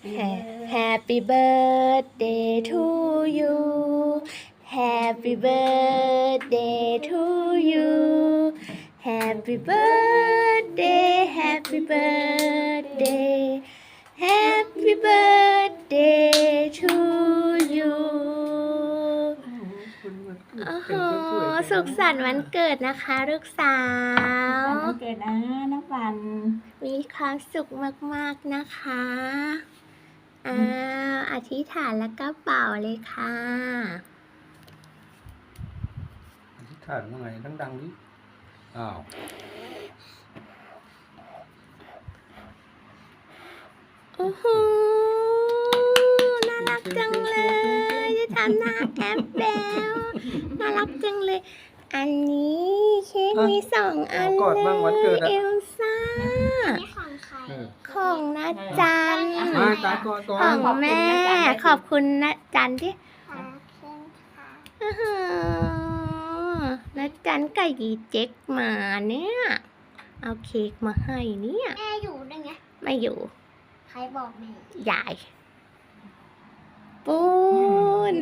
Happy birthday to you Happy birthday to you Happy birthday Happy birthday Happy birthday to you โอ้โหสุขสันต์วันเกิดนะคะลูกสาว วันเกิดนะน้องฟัน มีความสุขมาก ๆ นะคะ อ้าวอธิษฐานแล้วก็เป่าเลยค่ะ อธิษฐานว่าไงดังๆนี้อ้าวโอ้โห น่ารักจังเลยจะทำหน้าแอปแบวน่ารักจังเลย อันนี้เค้กมีสองอันกอดบ้างวันเกิดเลยอะ เอลซ่า นี่ของใครเออ ของนะจันมาตาก่อนก่อขอนงแม่ ขอบคุณนะจันที่ขอบคุณค่ะอื้อหือนะจันไก่ยีเจ๊กมาเนี่ย เอาเค้กมาให้เนี่ย แม่อยู่ด้วยไง ไม่อยู่ ใครบอกแม่ ยาย ปูน